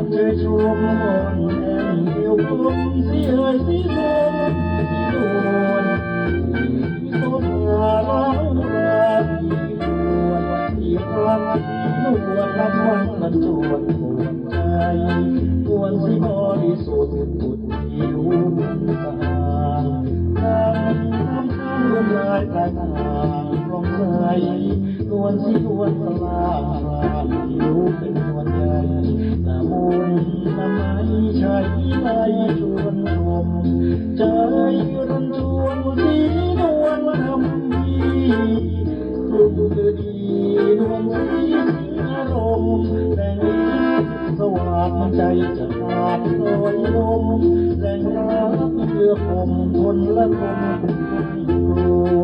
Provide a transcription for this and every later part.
một người chuông hồn em yêu thương xí hơi xí lên xí buồn xí tốt là lắm là xí buồn xí hoang xí buồn lắm hoang lắm chuồn buồn tay buồn xí bò đi sụt bụt yêu càng càng năm tháng luôn lại càng càng lòng dài buồn xí buồn là là yêu ชวนชมใจรันจวนสีนวลทำดีกลุ่มคือดีนวลสีอารมณ์แต่งสว่างใจจะขาดลอยลมแรงรักเพื่อผมทนและคงกล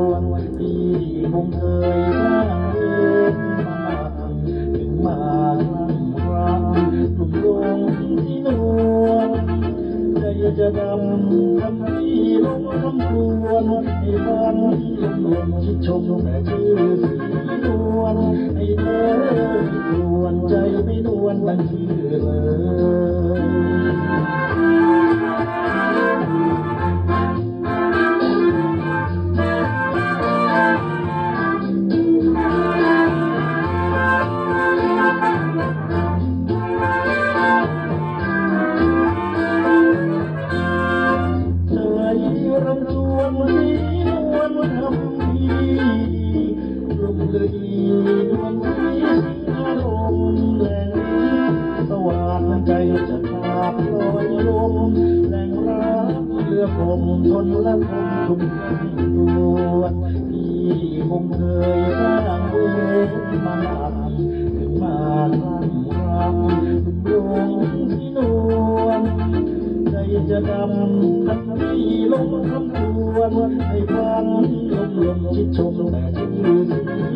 วนที่คงเคย ดำทำที่ลงคำควรให้ฟันลมลมชิดชมแม่ชื่อสีนวล รือผมทนและคงทุกดวงที่คงเคยสร้างเวทมานานถึงมาครั้งครั้งดวงที่นวลใจจะดำทันทีลงคำทวนให้ฟังลมลมชิดชมแต่ชื่อ